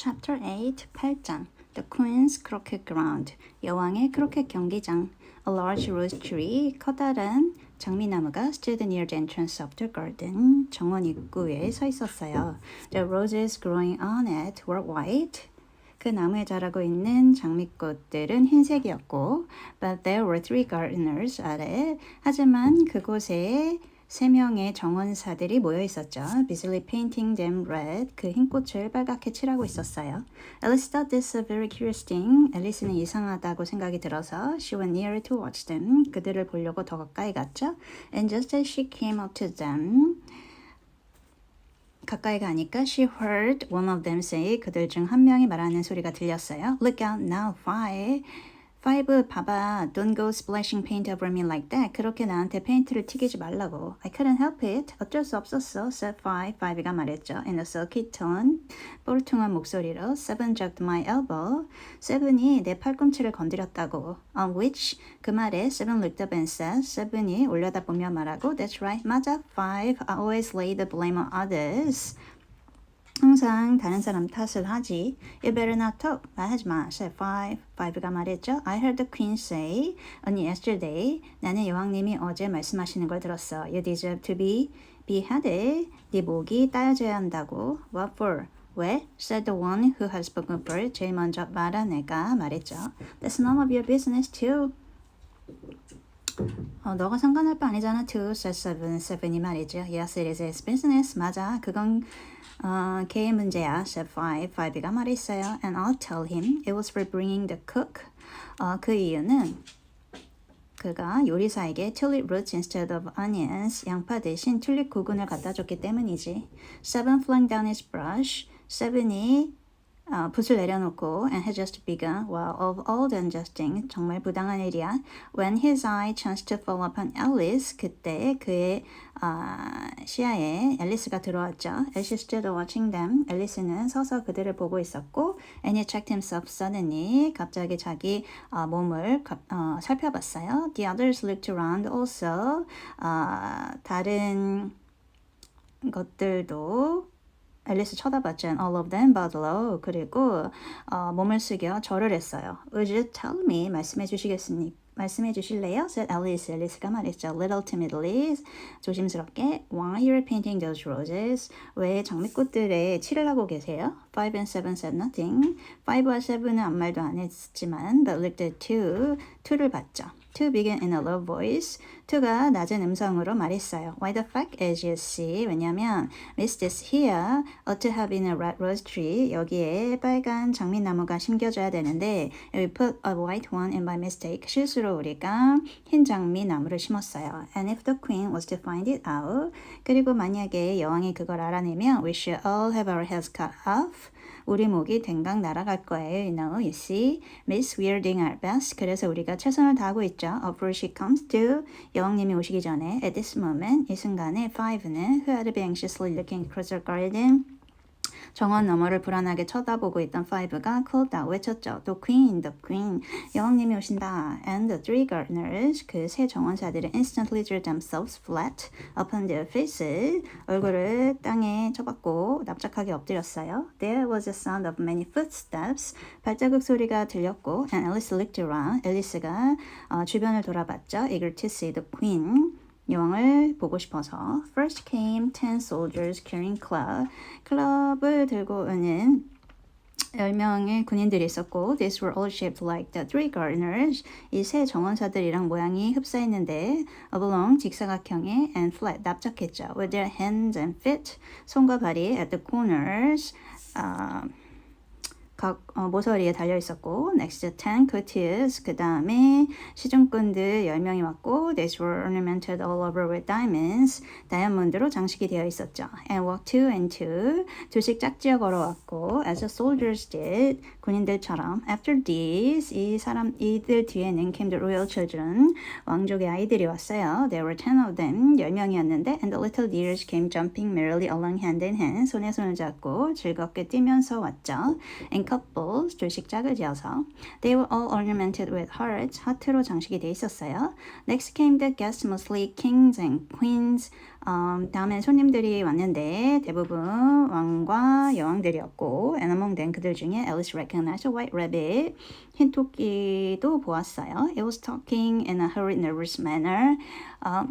Chapter 8, 8장 The Queen's Croquet Ground 여왕의 크로켓 경기장 A large rose tree 커다란 장미나무가 stood near the entrance of the garden 정원 입구에 서 있었어요. The roses growing on it were white. 그 나무에 자라고 있는 장미꽃들은 흰색이었고 But there were three gardeners at it. 하지만 그곳에 세 명의 정원사들이 모여 있었죠. Busily painting them red. 그 흰 꽃을 빨갛게 칠하고 있었어요. Alice thought this a very curious thing. 앨리스는 이상하다고 생각이 들어서 she went nearer to watch them. 그들을 보려고 더 가까이 갔죠. And just as she came up to them, 가까이 가니까 she heard one of them say 그들 중 한 명이 말하는 소리가 들렸어요. Look out now, fire! 5 봐봐. Don't go splashing paint over me like that. 그렇게 나한테 페인트를 튀기지 말라고. I couldn't help it. 어쩔 수 없었어. said 5. 5가 말했죠. In a sulky tone. 뻘퉁한 목소리로 7 jacked my elbow. 7이 내 팔꿈치를 건드렸다고. On which 그 말에 7 looked up and said 7이 올려다보며 말하고 That's right. 맞아. 5. I always lay the blame on others. 항상 다른 사람 탓을 하지. You better not talk. 말하지 마. said five. Five가 말했죠. I heard the queen say on yesterday. 나는 여왕님이 어제 말씀하시는 걸 들었어. You deserve to be beheaded. 네 목이 따여져야 한다고. What for? 왜? said the one who had spoken first. 제일 먼저 말한 애가 말했죠. That's none of your business too. 어, 너가 상관할 바 아니잖아. To said seven. Seven이 말이죠. Yes, it is his business. 맞아. 그건 어, 걔의 문제야. said five. Five가 말했어요. And I'll tell him it was for bringing the cook. 어, 그 이유는 그가 요리사에게 tulip roots instead of onions, 양파 대신 튤립 구근을 갖다 줬기 때문이지. Seven flung down his brush. Seven이 어, 붓을 내려놓고 and had just begun while of all the unjusting 정말 부당한 일이야 when his eye chanced to fall upon Alice 그때 그의 어, 시야에 앨리스가 들어왔죠 as she stood watching them 앨리스는 서서 그들을 보고 있었고 and he checked himself suddenly 갑자기 자기 어, 몸을 어, 살펴봤어요 the others looked around also 어, 다른 것들도 앨리스 쳐다봤죠. And all of them bowed low. 그리고 어, 몸을 숙여 절을 했어요. Would you tell me? 말씀해 주시겠습니까? 말씀해 주실래요? said Alice. 앨리스가 말했죠. Little timidly. 조심스럽게. Why you're painting those roses? 왜 장미꽃들에 칠을 하고 계세요? Five and seven said nothing. Five와 seven은 아무 말도 안 했지만 but looked at two. two를 봤죠. To begin in a low voice. to가 낮은 음성으로 말했어요. Why the fuck as you see? 왜냐면 Miss this here ought to have been a red rose tree. 여기에 빨간 장미나무가 심겨져야 되는데 we put a white one in by mistake. 실수로 우리가 흰 장미나무를 심었어요. And if the queen was to find it out. 그리고 만약에 여왕이 그걸 알아내면 we should all have our heads cut off. 우리 목이 댕강 날아갈 거예요. You know, you see. Miss, we're doing our best. 그래서 우리가 최선을 다하고 있죠. Before she comes to, 여왕님이 오시기 전에, at this moment, 이 순간에 five는 who had been anxiously looking across the garden, 정원 너머를 불안하게 쳐다보고 있던 called out 외쳤죠. The queen, the queen. 여왕님이 오신다. And the three gardeners, 그 세 정원사들은 instantly threw themselves flat upon their faces. 얼굴을 땅에 쳐박고 납작하게 엎드렸어요. There was a sound of many footsteps. 발자국 소리가 들렸고 and Alice looked around. 앨리스가 어, 주변을 돌아봤죠. Eager to see the queen. 여왕을 보고 싶어서 First came ten soldiers carrying club. 클럽을 들고 오는 10명의 군인들이 있었고 These were all shaped like the three gardeners. 이 세 정원사들이랑 모양이 흡사했는데 oblong 직사각형의 and flat 납작했죠. With their hands and feet 손과 발이 at the corners 어, 각 어, 모서리에 달려 있었고 next ten courtiers 그 다음에 시중꾼들 10명이 왔고 these were ornamented all over with diamonds 다이아몬드로 장식이 되어 있었죠 and walked two and two 둘씩 짝지어 걸어왔고 as the soldiers did 군인들처럼 after these 이 사람 이들 뒤에는 came the royal children 왕족의 아이들이 왔어요 there were ten of them 10명이었는데 and the little dears came jumping merrily along hand in hand 손에 손을 잡고 즐겁게 뛰면서 왔죠 and couples, 둘씩 짝을 지어서. They were all ornamented with hearts, 하트로 장식이 돼 있었어요. Next came the guests, mostly kings and queens. 음, 다음에 손님들이 왔는데 대부분 왕과 여왕들이었고 and among them 그들 중에 Alice recognized a white rabbit 흰 토끼도 보았어요. It was talking in a hurried, nervous manner. 어,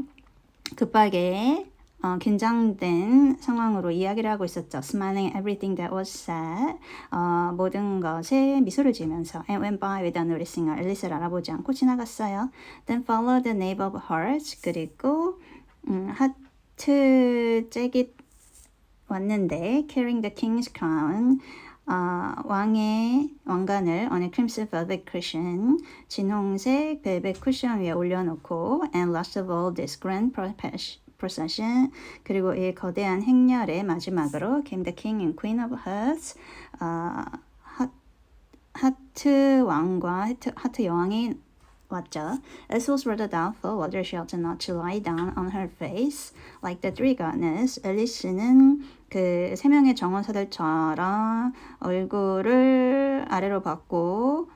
급하게 어, 긴장된 상황으로 이야기를 하고 있었죠. Smiling everything that was said. 어, 모든 것에 미소를 지으면서 and went by without noticing her. 앨리스를 알아보지 않고 지나갔어요. Then followed the knave of hearts. 그리고 음, 하트 잭이 왔는데 carrying the king's crown. 어, 왕의 왕관을 on a crimson velvet cushion, 진홍색 벨벳 쿠션 위에 올려놓고 and last of all this grand procession 그리고 이 거대한 행렬의 마지막으로 came the king and queen of hearts 어, 하, 하트 왕과 하트, 하트 여왕이 왔죠. As was rather doubtful whether she ought not to lie down on her face like the three gardeners. 앨리스는 그 세 명의 정원사들처럼 얼굴을 아래로 받고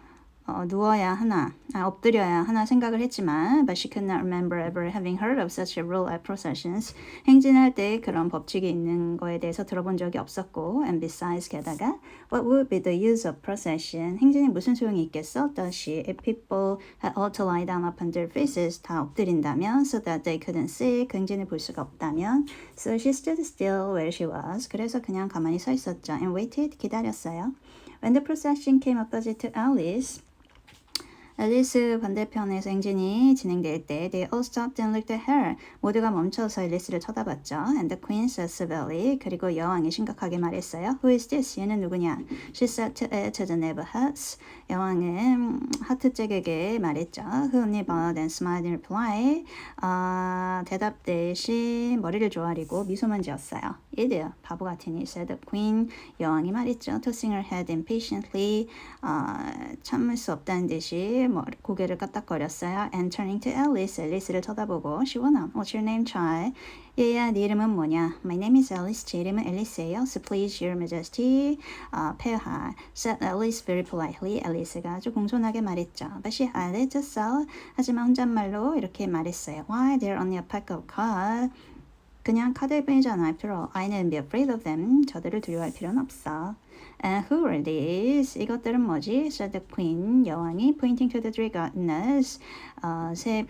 어, 누워야 하나, 아, 엎드려야 하나 생각을 했지만 but she could not remember ever having heard of such a rule at processions. 행진할 때 그런 법칙이 있는 거에 대해서 들어본 적이 없었고 and besides 게다가 what would be the use of procession? 행진이 무슨 소용이 있겠어? Does she if people had all to lie down upon their faces 다 엎드린다면 so that they couldn't see 그 행진을 볼 수가 없다면 so she stood still where she was 그래서 그냥 가만히 서 있었죠 and waited 기다렸어요. When the procession came opposite to Alice 앨리스 반대편에서 행진이 진행될 때 they all stopped and looked at her. 모두가 멈춰서 앨리스를 쳐다봤죠. And the queen said severely. 그리고 여왕이 심각하게 말했어요. Who is this? 얘는 누구냐? She said to it to the neighbor huts. 여왕은 하트잭에게 말했죠. Who only bowed and smiled in reply. 어, 대답 대신 머리를 조아리고 미소만 지었어요. 이들 바보 같으니 said the queen. 여왕이 말했죠. Tossing her head impatiently. 어, 참을 수 없다는 듯이 머리, 고개를 까딱거렸어요. And turning to Alice, 앨리스를 쳐다보고 she went on. What's your name, child? 얘야, 네 이름은 뭐냐? My name is Alice. 제 이름은 앨리스예요. So please, your majesty, uh, 폐하. said Alice very politely. 앨리스가 아주 공손하게 말했죠. But she added to so. 하지만 혼잣말로 이렇게 말했어요. Why, they're only a pack of cards. 그냥 카드일 뿐이잖아. After all, I needn't be afraid of them. 저들을 두려워할 필요는 없어. And who are these? 이것들은 뭐지? said the queen. 여왕이 pointing to the three gardeners. 어, 세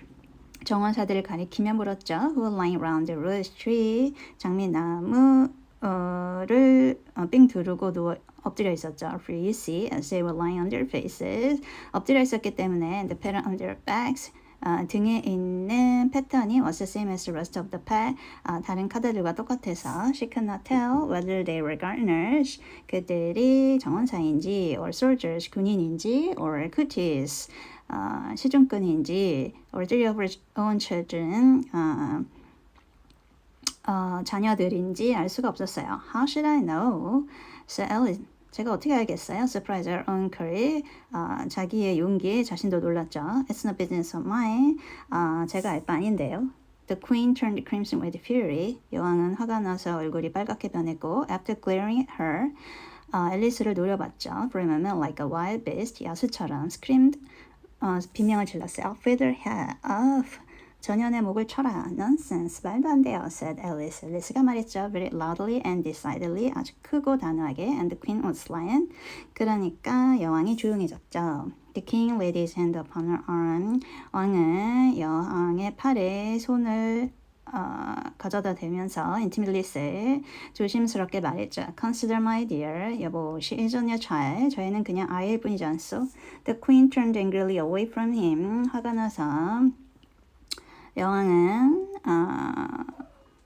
정원사들을 가리키며 물었죠. Who were lying around the rose tree. 장미나무 를 어, 삥 두르고 누워 엎드려 있었죠. For you see, as they were lying on their faces. 엎드려 있었기 때문에 the pattern on their backs. 어, 등에 있는 패턴이 was the same as the rest of the pack. 어, 다른 카드들과 똑같아서 she could not tell whether they were gardeners. 그들이 정원사인지 or soldiers, 군인인지 or cooties, 어, 시중꾼인지 or three of her own children. 어, 어, 자녀들인지 알 수가 없었어요. How should I know? So Ellen, 제가 어떻게 알겠어요? Surprise her own courage. 어, 자기의 용기에 자신도 놀랐죠. It's no business of mine. 어, 제가 알 바 아닌데요. The queen turned crimson with fury. 여왕은 화가 나서 얼굴이 빨갛게 변했고, after glaring at her, 어, 앨리스를 노려봤죠. For a moment, like a wild beast, 야수처럼 screamed, 어, 비명을 질렀어요. With her head off. 전현의 목을 쳐라. Nonsense. 말도 안 돼요. said Alice. 앨리스가 말했죠. Very loudly and decidedly. 아주 크고 단호하게. And the queen was silent. 그러니까 여왕이 조용해졌죠. The king laid his hand upon her arm. 왕은 여왕의 팔에 손을 어, 가져다 대면서 said, 조심스럽게 말했죠. Consider my dear, 여보, she isn't your child. 저희는 그냥 아이일 뿐이지 않소. The queen turned angrily away from him. 화가 나서 여왕은 어,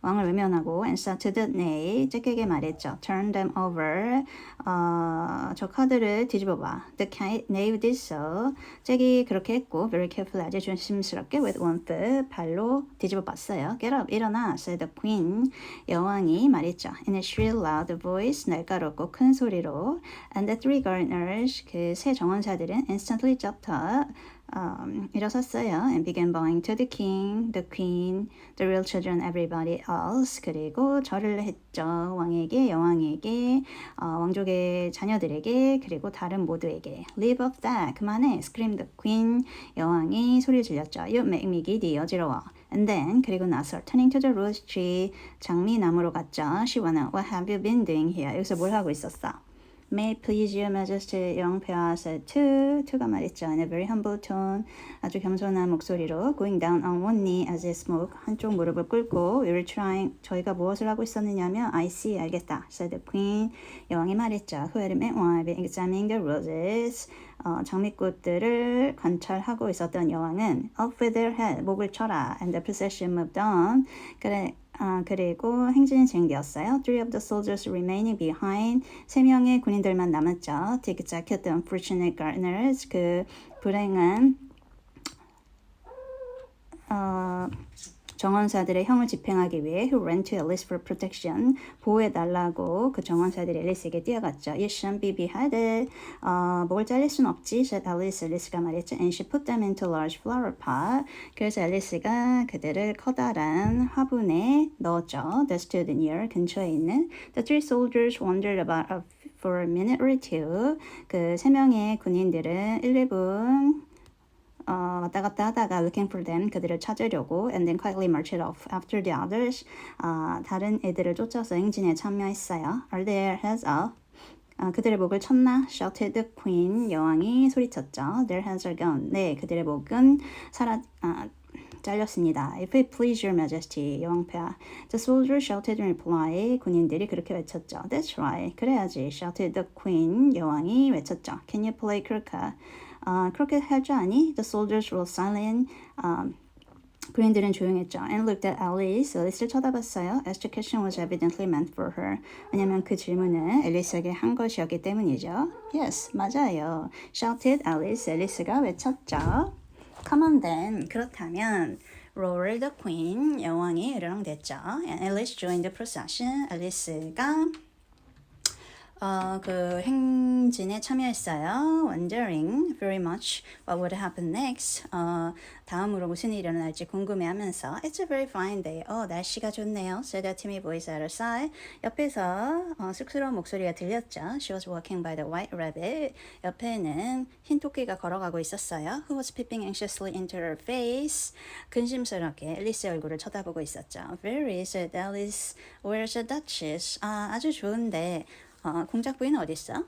왕을 외면하고 and started nay 잭에게 말했죠. Turn them over. 어, 저 카드를 뒤집어봐. The knave did so. 잭이 그렇게 했고 very carefully 아주 조심스럽게 with one foot 발로 뒤집어봤어요. Get up 일어나 said the queen. 여왕이 말했죠. In a shrill loud voice 날카롭고 큰 소리로 and the three gardeners 그 세 정원사들은 instantly jumped up um, 일어섰어요. And began bowing to the king, the queen, the real children, everybody else. 그리고 절을 했죠. 왕에게, 여왕에게, 어, 왕족의 자녀들에게, 그리고 다른 모두에게. Leave of that. 그만해. Screamed the queen. 여왕이 소리 질렀죠. You make me giddy. 어지러워. And then 그리고 나서 turning to the rose tree 장미나무로 갔죠. She wanna what have you been doing here? 여기서 뭘 하고 있었어? May it please your majesty 영표와 said to to가 말했죠. In a very humble tone 아주 겸손한 목소리로 going down on one knee as he spoke 한쪽 무릎을 꿇고 were trying 저희가 무엇을 하고 있었느냐면 I see 알겠다 said the queen 여왕이 말했죠. Who had meanwhile been examining the roses 어, 장미꽃들을 관찰하고 있었던 여왕은 up with their head 목을 쳐라 and the procession moved on 그래 아, 그리고 행진이 진행되었어요. Three of the soldiers remaining behind. 세 명의 군인들만 남았죠. Take jacket the unfortunate gardeners. 그 불행한 어, 정원사들의 형을 집행하기 위해 who ran to Alice for protection 보호해달라고 그 정원사들이 앨리스에게 뛰어갔죠. You shouldn't be beheaded. 어, 목을 잘릴 순 없지. said Alice. 앨리스가 말했죠. And she put them into large flower pot. 그래서 앨리스가 그들을 커다란 화분에 넣었죠. That stood near 근처에 있는 The three soldiers wandered about a- for a minute or two. 그 세 명의 군인들은 1, 2분 어, 왔다 갔다 하다가 looking for them 그들을 찾으려고 and then quietly marched off after the others 아, 다른 애들을 쫓아서 행진에 참여했어요. Are their heads up? 아, 그들의 목을 쳤나? shouted queen 여왕이 소리쳤죠. Their heads are gone. 네, 그들의 목은 사라 아, 잘렸습니다. If it please your majesty, 여왕폐하. The soldier shouted in reply. 군인들이 그렇게 외쳤죠. That's right. 그래야지. shouted the queen. 여왕이 외쳤죠. Can you play croquet? 아, 그렇게 할 줄 아니? The soldiers were silent. 아, 군인들은 조용했죠. And looked at Alice. 앨리스를 쳐다봤어요. As the question was evidently meant for her. 왜냐면 그 질문은 앨리스에게 한 것이었기 때문이죠. Yes, 맞아요. Shouted Alice. 앨리스가 외쳤죠. Come on then. 그렇다면 roared the queen. 여왕이 으르렁댔죠. And Alice joined the procession. 앨리스가 어, 그 행진에 참여했어요. Wondering very much what would happen next. 어, 다음으로 무슨 일이 일어날지 궁금해하면서 It's a very fine day. 어, 날씨가 좋네요. said a timid voice at her side. 옆에서 어, 쑥스러운 목소리가 들렸죠. She was walking by the white rabbit. 옆에는 흰 토끼가 걸어가고 있었어요. Who was peeping anxiously into her face. 근심스럽게 앨리스의 얼굴을 쳐다보고 있었죠. Very, said Alice. Where's the duchess? 아, 아주 좋은데 어, 공작 어디 있어?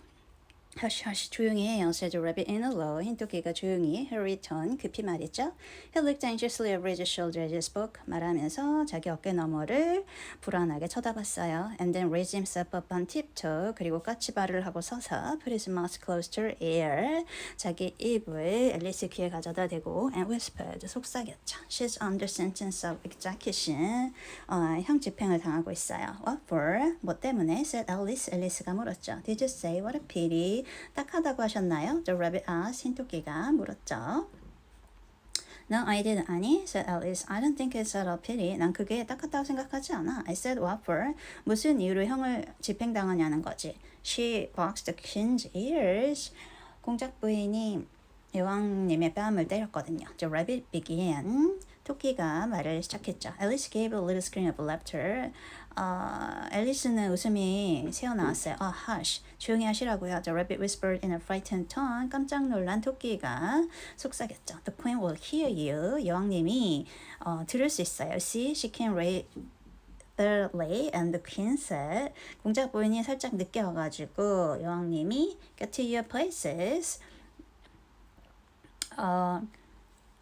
Hush hush 조용히 해요. said the rabbit in a low. 흰토끼가 조용히 Harry turned 급히 말했죠. He looked anxiously over his shoulder as he spoke. 말하면서 자기 어깨 너머를 불안하게 쳐다봤어요. And then raised himself up on tiptoe. 그리고 까치발을 하고 서서 put his mouth close to her ear. 자기 입을 앨리스 귀에 가져다 대고 and whispered. 속삭였죠. She's under sentence of execution. 어, 형 집행을 당하고 있어요. What for? 뭐 때문에? said Alice. 앨리스가 물었죠. Did you say what a pity? 딱하다고 하셨나요? The rabbit asked. 흰토끼가 물었죠. No, I didn't, 아니, said Alice. I don't think it's at all pity. 난 그게 딱하다고 생각하지 않아. I said what for? 무슨 이유로 형을 집행당하냐는 거지. She boxed the king's ears. 공작 부인이 여왕님의 뺨을 때렸거든요. The rabbit began. 토끼가 말을 시작했죠. Alice gave a little scream of laughter. 어, 앨리스는 웃음이 새어나왔어요. 아, hush. 조용히 하시라고요. The rabbit whispered in a frightened tone. 깜짝 놀란 토끼가 속삭였죠. The queen will hear you. 여왕님이 어, 들을 수 있어요. See, she can read early and the queen said 공작 부인이 살짝 늦게 와가지고 여왕님이 get to your places 어,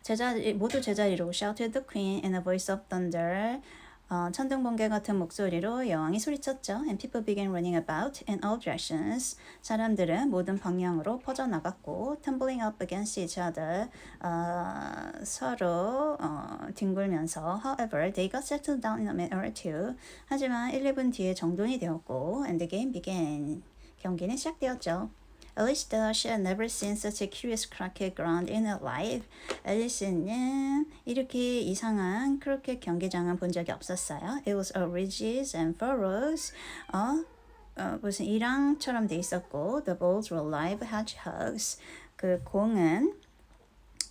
제자리 모두 제자리로 shouted the queen in a voice of thunder 어, 천둥 번개 같은 목소리로 여왕이 소리쳤죠. And people began running about in all directions. 사람들은 모든 방향으로 퍼져나갔고 tumbling up against each other 어, 서로 어, 뒹굴면서 However, they got settled down in a minute or two. 하지만 1, 2분 뒤에 정돈이 되었고 and the game began. 경기는 시작되었죠. Alice she had never seen such a curious croquet ground in her life. 앨리스는 이렇게 이상한 크로켓 경기장을 본 적이 없었어요. It was all ridges and furrows. 어, 어 무슨 이랑처럼 돼 있었고, the balls were live hedgehogs. 그 공은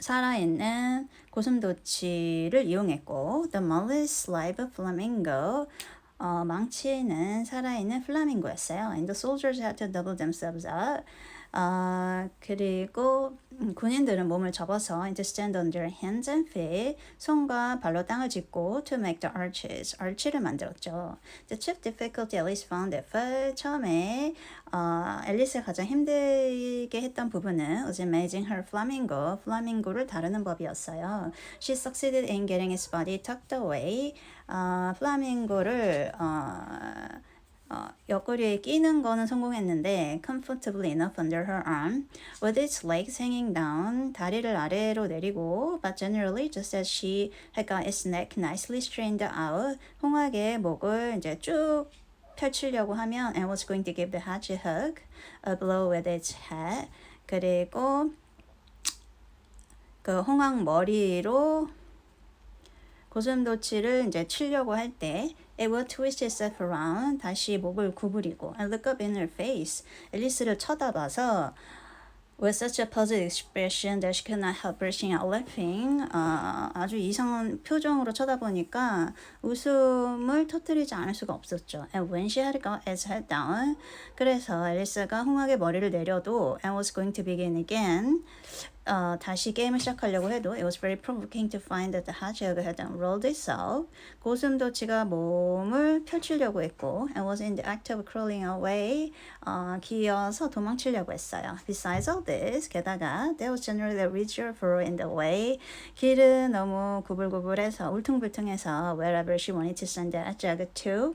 살아있는 고슴도치를 이용했고 The Mollis Live Flamingo 어, 망치는 살아있는 플라밍고였어요. And the soldiers had to double themselves up. 어, 그리고 음, 군인들은 몸을 접어서 to stand on their hands and feet 손과 발로 땅을 짚고 to make the arches arch를 만들었죠. The chief difficulty Alice found at first 처음에 어, 앨리스가 가장 힘들게 했던 부분은 was managing her flamingo 플라밍고를 다루는 법이었어요. She succeeded in getting its body tucked away 어, 플라밍고를 어, 어, 옆구리에 끼는 거는 성공했는데 comfortably enough under her arm with its legs hanging down 다리를 아래로 내리고 but generally just as she had got its neck nicely straightened out 홍학의 목을 이제 쭉 펼치려고 하면 and was going to give the hedgehog a blow with its head 그리고 그 홍학 머리로 고슴도치를 이제 치려고 할 때 it will twist itself around 다시 목을 구부리고 and look up in her face 앨리스를 쳐다봐서 with such a puzzled expression that she could not help bursting out laughing 어, 아주 이상한 표정으로 쳐다보니까 웃음을 터뜨리지 않을 수가 없었죠. And when she had got its head down 그래서 앨리스가 홍학의 머리를 내려도 and was going to begin again 어, 다시 게임을 시작하려고 해도 it was very provoking to find that the hedgehog had unrolled itself. 고슴도치가 몸을 펼치려고 했고 and was in the act of crawling away. 어, 기어서 도망치려고 했어요. Besides all this, 게다가 there was generally a or furrow in the way. 길은 너무 구불구불해서 울퉁불퉁해서 wherever she wanted to send the hedgehog to.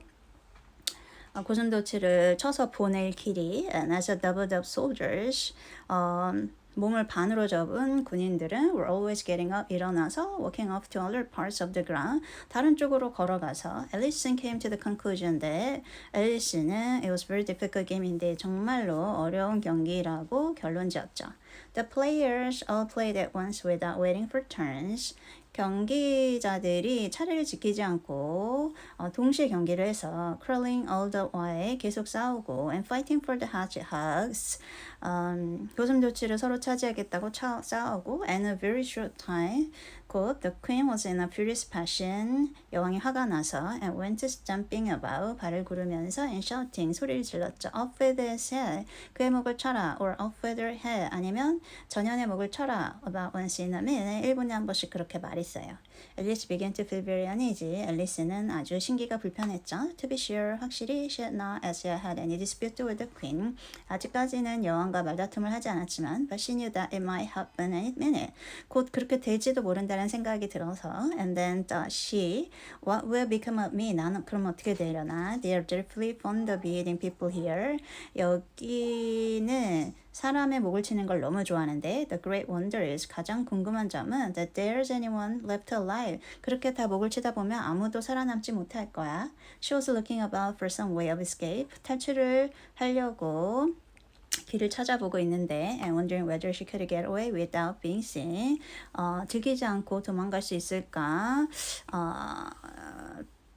어, 고슴도치를 쳐서 보낼 길이 and as a doubled up soldiers 어, 몸을 반으로 접은 군인들은 were always getting up 일어나서 walking off to other parts of the ground 다른 쪽으로 걸어가서 Ellison came to the conclusion that 앨리스는 it was very difficult game인데 정말로 어려운 경기라고 결론 지었죠. The players all played at once without waiting for turns. 경기자들이 차례를 지키지 않고 어, 동시에 경기를 해서 crawling all the way 계속 싸우고 and fighting for the hedgehogs 음, 고슴도치를 서로 차지하겠다고 차, 싸우고 and a very short time 곧 the queen was in a furious passion 여왕이 화가 나서 and went jumping about 발을 구르면서 and shouting 소리를 질렀죠 off with his head 그의 목을 쳐라 or off with her head 아니면 전현의 목을 쳐라 about once in a minute 1분에 한 번씩 그렇게 말했어요 앨리스 began to feel very uneasy 앨리스는 아주 신기가 불편했죠 to be sure 확실히 she had not as yet had any dispute with the queen 아직까지는 여왕 과 말다툼을 하지 않았지만 but she knew that it might happen any minute 곧 그렇게 될지도 모른다는 생각이 들어서 and then thought she what will become of me 나는 그럼 어떻게 되려나 they are dreadfully fond of eating people here 여기는 사람의 목을 치는 걸 너무 좋아하는데 the great wonder is 가장 궁금한 점은 that there's anyone left alive 그렇게 다 목을 치다 보면 아무도 살아남지 못할 거야 she was looking about for some way of escape 탈출을 하려고 길을 찾아보고 있는데 and wondering whether she could get away without being seen. 어, 들키지 않고 도망갈 수 있을까? 어,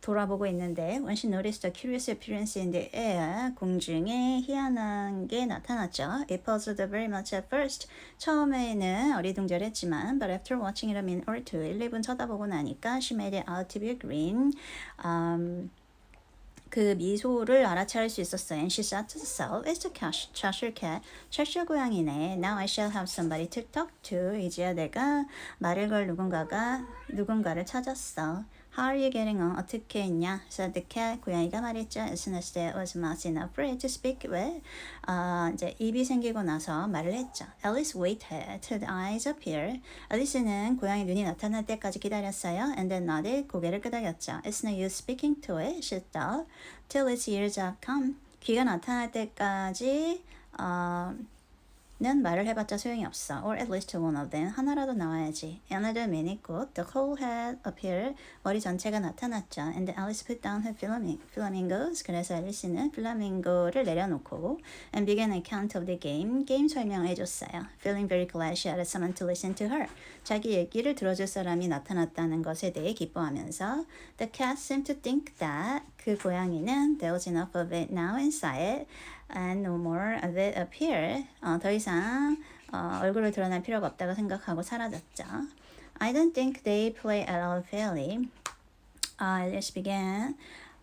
돌아보고 있는데 when she noticed a curious appearance in the air 공중에 희한한 게 나타났죠. It puzzled very much at first. 처음에는 어리둥절했지만 but after watching it a minute or two 1, 2분 쳐다보고 나니까 she made it out to be a green. Um, 그 미소를 알아차릴 수 있었어요. And she said to herself, it's a Cheshire cat. Cheshire 고양이네. Now I shall have somebody to talk to. 이제야 내가 말을 걸 누군가가 누군가를 찾았어. How are you getting on? 어떻게 했냐? said the cat. 고양이가 말했죠. As soon as there was mouth enough for it to speak with. 어, 이제 입이 생기고 나서 말을 했죠. Alice waited till the eyes appeared. 앨리스는 고양이 눈이 나타날 때까지 기다렸어요. And then nodded. 고개를 끄덕였죠. It's no use speaking to it, she thought, till its ears have come. 귀가 나타날 때까지 어, 는 말을 해봤자 소용이 없어. Or at least one of them. 하나라도 나와야지. Another minute 곧 the whole head appeared. 머리 전체가 나타났죠. And Alice put down her flamingos. 그래서 앨리스는 플라밍고를 내려놓고 and began an account of the game. 게임 설명을 해줬어요. Feeling very glad she had someone to listen to her. 자기 얘기를 들어줄 사람이 나타났다는 것에 대해 기뻐하면서 The cat seemed to think that 그 고양이는 there was enough of it now inside and no more of it appear. 어, 더 이상 어, 얼굴을 드러낼 필요가 없다고 생각하고 사라졌죠. I don't think they play at all fairly. Uh, let's begin.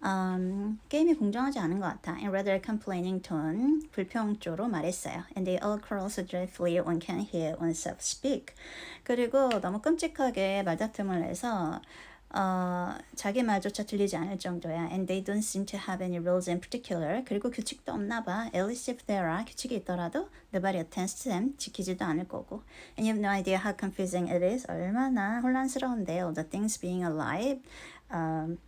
Um, 게임이 공정하지 않은 것 같아. In rather complaining tone, 불평조로 말했어요. And they all quarrel so dreadfully one can hear oneself speak. 그리고 너무 끔찍하게 말다툼을 해서 어, 자기 말조차 들리지 않을 정도야. And they don't seem to have any rules in particular. 그리고 규칙도 없나 봐. At least if there are 규칙이 있더라도 nobody attends to them. 지키지도 않을 거고. And you have no idea how confusing it is. 얼마나 혼란스러운데요. The things being alive. Um,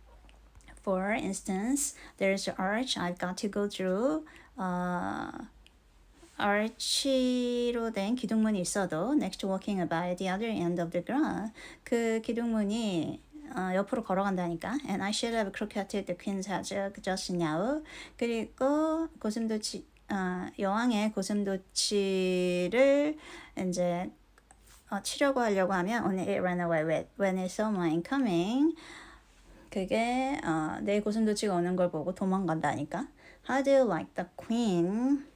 for instance, there's an arch I've got to go through. 어, arch로 된 기둥문이 있어도 next walking about the other end of the ground. 그 기둥문이 어, 옆으로 걸어간다니까. And I should have croqueted the queen's head just now. 그리고 고슴도치 어, 여왕의 고슴도치를 이제 어, 치려고 하려고 하면 only it ran away with when it saw mine coming. 그게 어, 내 고슴도치가 오는 걸 보고 도망간다니까. How do you like the queen?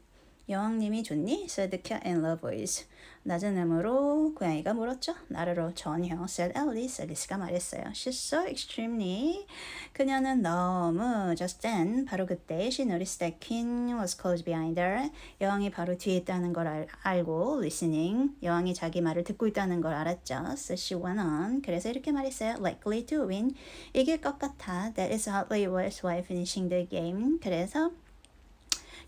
여왕님이 좋니? said the cat in low voice. 낮은 음으로 고양이가 물었죠. 나르로 전혀 said Alice. 앨리스가 말했어요. She's so extremely. 그녀는 너무 just then 바로 그때 she noticed that Queen was close behind her. 여왕이 바로 뒤에 있다는 걸 알, 알고 listening. 여왕이 자기 말을 듣고 있다는 걸 알았죠. So she went on. 그래서 이렇게 말했어요. Likely to win. 이길 것 같아. That is hardly worth while finishing the game. 그래서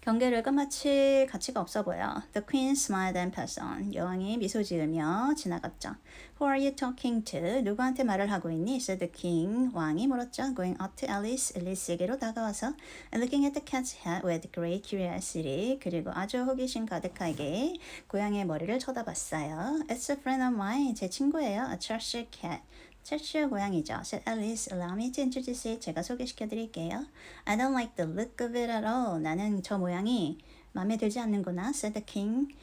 경계를 끝마칠 가치가 없어 보여. The queen smiled and passed on. 여왕이 미소 지으며 지나갔죠. Who are you talking to? 누구한테 말을 하고 있니? said the king. 왕이 물었죠. Going up to Alice. 앨리스에게로 다가와서 and looking at the cat's head with great curiosity. 그리고 아주 호기심 가득하게 고양이의 머리를 쳐다봤어요. It's a friend of mine. 제 친구예요. A Cheshire cat. 첼시아 고양이죠. said Alice, allow me to introduce it. 제가 소개시켜 드릴게요. I don't like the look of it at all. 나는 저 모양이 마음에 들지 않는구나. said the king.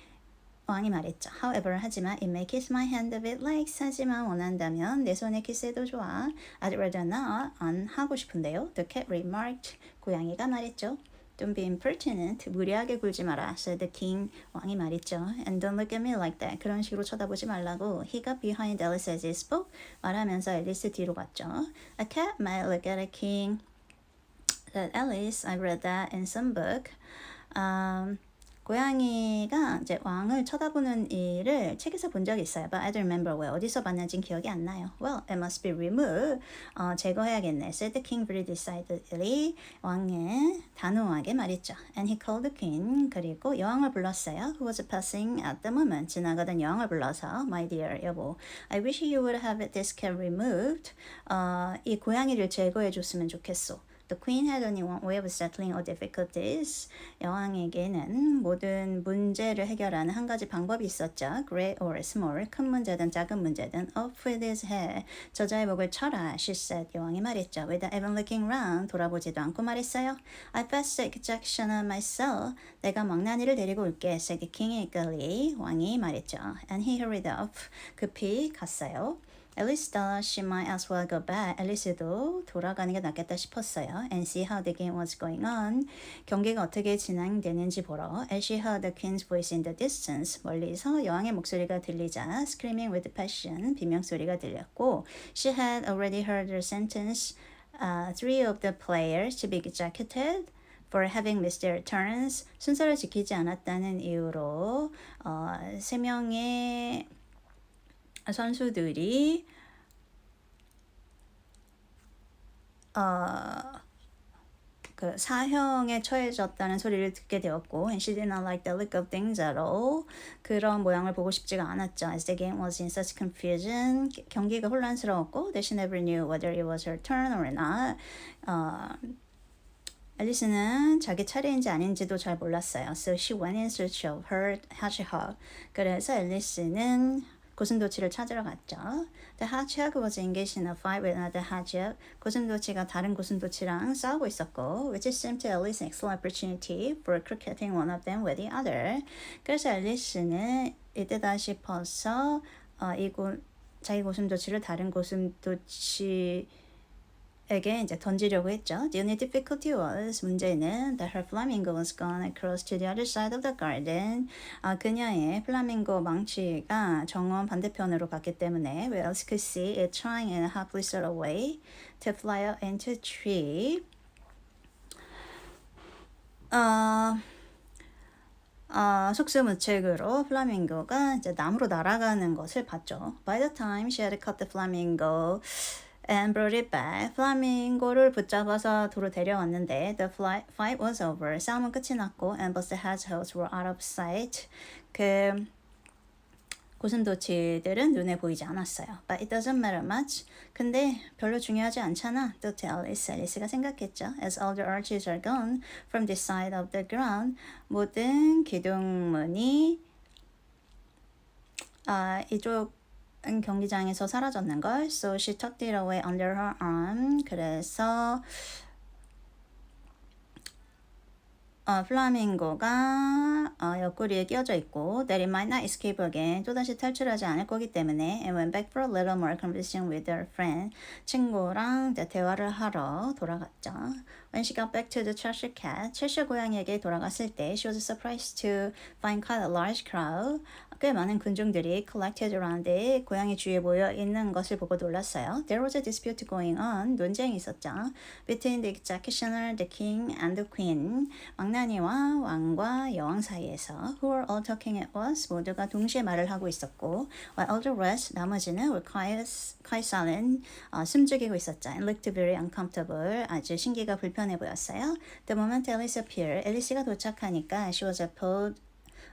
왕이 말했죠. However, 하지만 it may kiss my hand if it likes. 하지만 원한다면 내 손에 키스해도 좋아. I'd rather not. 안 하고 싶은데요. The cat remarked. 고양이가 말했죠. Don't be impertinent. 무리하게 굴지 마라. said the king. 왕이 말했죠. And don't look at me like that. 그런 식으로 쳐다보지 말라고. He got behind Alice as he spoke. 말하면서 앨리스 뒤로 갔죠. A cat might look at a king. Said Alice. I read that in some book. Um, 고양이가 이제 왕을 쳐다보는 일을 책에서 본 적이 있어요. But I don't remember where. 어디서 봤는지 기억이 안 나요. Well, it must be removed. 어, 제거해야겠네. said the king very decidedly. 왕은 단호하게 말했죠. And he called the queen. 그리고 여왕을 불렀어요. Who was passing at the moment. 지나가던 여왕을 불러서 My dear 여보, I wish you would have this cat removed. 어, 이 고양이를 제거해 줬으면 좋겠어. The queen had only one way of settling all difficulties. 여왕에게는 모든 문제를 해결하는 한 가지 방법이 있었죠. Great or small, 큰 문제든 작은 문제든 up with his head. 저자의 목을 쳐라, she said. 여왕이 말했죠. Without even looking round, 돌아보지도 않고 말했어요. I the execution on myself. 내가 망나니를 데리고 올게, said the king eagerly. 왕이 말했죠. And he hurried off. 급히 갔어요. 앨리스 thought she might as well go back. 앨리스도 돌아가는 게 낫겠다 싶었어요. And see how the game was going on. 경기가 어떻게 진행되는지 보러. As she heard the queen's voice in the distance. 멀리서 여왕의 목소리가 들리자 screaming with passion. 비명 소리가 들렸고 she had already heard her sentence. Uh, three of the players to be ejected. for having missed their turns 순서를 지키지 않았다는 이유로 어, 세 명의 선수들이 어, 그 사형에 처해졌다는 소리를 듣게 되었고 and she did not like the look of things at all 그런 모양을 보고 싶지가 않았죠 as the game was in such confusion 경기가 혼란스러웠고 that she never knew whether it was her turn or not 어, 앨리스는 자기 차례인지 아닌지도 잘 몰랐어요. So she went in search of her hedgehog. 그래서 앨리스는 고슴도치를 찾으러 갔죠. The hedgehog was engaged in a fight with another hedgehog. 고슴도치가 다른 고슴도치랑 싸우고 있었고, which seemed to Alice an excellent opportunity for cricketing one of them with the other. 그래서 앨리스는 이때다 싶어서 어, 이 고, 자기 고슴도치를 다른 고슴도치 에게 이제 던지려고 했죠. The only difficulty was 문제는 that her flamingo was gone across to the other side of the garden. 아 그녀의 플라밍고 망치가 정원 반대편으로 갔기 때문에 we else could see it trying in a helpless sort of way to fly up into a tree. 어, 어, 속수무책으로 플라밍고가 이제 나무로 날아가는 것을 봤죠. By the time she had caught the flamingo and brought it back, 플라밍고를 붙잡아서 도로 데려왔는데 the fly, fight was over. 싸움은 끝이 났고 and both the hedgehogs were out of sight. 그 고슴도치들은 눈에 보이지 않았어요. But it doesn't matter much. 근데 별로 중요하지 않잖아. 또 앨리스, 앨리스가 생각했죠. As all the arches are gone from this side of the ground, 모든 기둥문이 아, 이쪽 경기장에서 사라졌는 걸. So she tucked it away under her arm. 그래서 어, 플라밍고가 어, 옆구리에 끼어져 있고 that it might not escape again 또다시 탈출하지 않을 거기 때문에 and went back for a little more conversation with her friend 친구랑 대화를 하러 돌아갔죠. When she got back to the Cheshire Cat, 채셔 고양이에게 돌아갔을 때 she was surprised to find quite a large crowd 꽤 많은 군중들이 collected around it, 고양이 주위에 모여 있는 것을 보고 놀랐어요. There was a dispute going on, 논쟁이 있었죠. Between the executioner, the king, and the queen. 망나니와 왕과 여왕 사이에서 who were all talking at once, 모두가 동시에 말을 하고 있었고 while all the rest, 나머지는 were quiet, quiet silent, 어, 숨죽이고 있었죠. And looked very uncomfortable, 아주 신기가 불편 해 보였어요. The moment Alice appeared, 앨리스가 도착하니까 she was appalled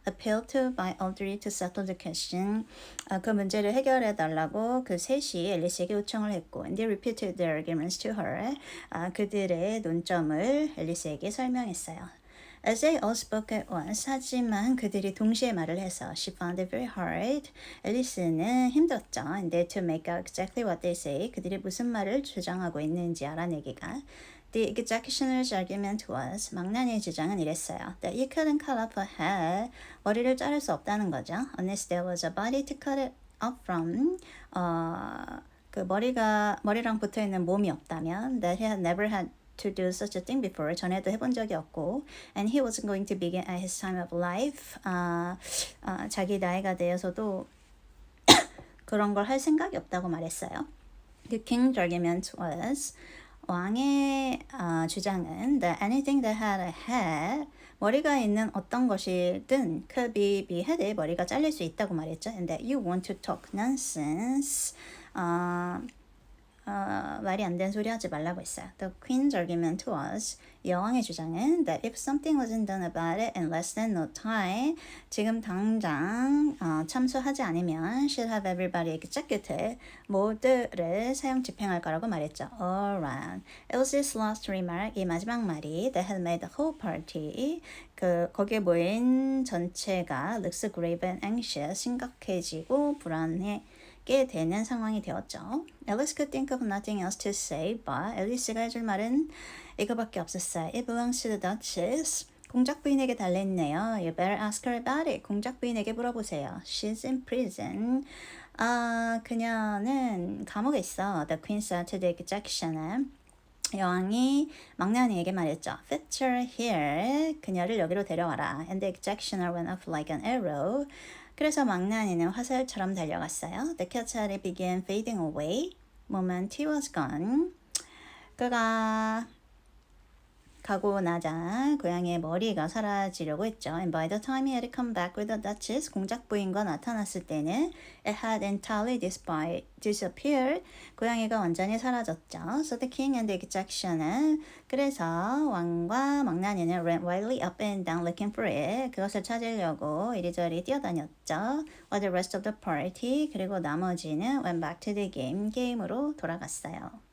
appealed to by three to settle the question. 아, 그 문제를 해결해 달라고 그 셋이 앨리스에게 요청을 했고, and they repeated their arguments to her. 아, 그들의 논점을 앨리스에게 설명했어요. As they all spoke at once, 하지만 그들이 동시에 말을 해서 she found it very hard. 앨리스는 힘들었죠. And they to make out exactly what they say. 그들이 무슨 말을 주장하고 있는지 알아내기가. The executioner's argument was 망나니의 주장은 이랬어요. That you couldn't cut off a head. 머리를 자를 수 없다는 거죠. Unless there was a body to cut it off from. 어, 그 머리가 머리랑 붙어 있는 몸이 없다면 that he had never had to do such a thing before. 전에도 해본 적이 없고, and he wasn't going to begin at his time of life. 아, 아 자기 나이가 되어서도 그런 걸 할 생각이 없다고 말했어요. The king's argument was 왕의 어, 주장은 that anything that had a head 머리가 있는 어떤 것이든 could be beheaded 머리가 잘릴 수 있다고 말했죠. And that you want to talk nonsense. 어, 어, 말이 안 되는 소리 하지 말라고 했어요. The queen's argument was 여왕의 주장은 that if something wasn't done about it in less than no time 지금 당장 어, 참수하지 않으면 should have everybody executed 모두를 사형 집행할 거라고 말했죠. Alright. Elsie's last remark 이 마지막 말이 that had made the whole party 그 거기에 모인 전체가 looks grave and anxious 심각해지고 불안해 게 되는 상황이 되었죠. Alice could think of nothing else to say, but 앨리스가 해줄 말은 이거밖에 없었어요. It belongs to the Duchess. 공작 부인에게 달랬네요. You better ask her about it. 공작 부인에게 물어보세요. She's in prison. 아, 그녀는 감옥에 있어. The queen said to the executioner. 여왕이 막내아이에게 말했죠. Fetch her here. 그녀를 여기로 데려와라. And the executioner went off like an arrow. 그래서 막내아이는 화살처럼 달려갔어요. The cat's head began fading away. Moment he was gone. 그가 가고 나자 고양이의 머리가 사라지려고 했죠. And by the time he had come back with the Duchess, 공작 부인과 나타났을 때는 it had entirely disappeared. 고양이가 완전히 사라졌죠. So the king and the executioner 그래서 왕과 망나니는 ran wildly up and down looking for it. 그것을 찾으려고 이리저리 뛰어다녔죠. While the rest of the party 그리고 나머지는 went back to the game 게임으로 돌아갔어요.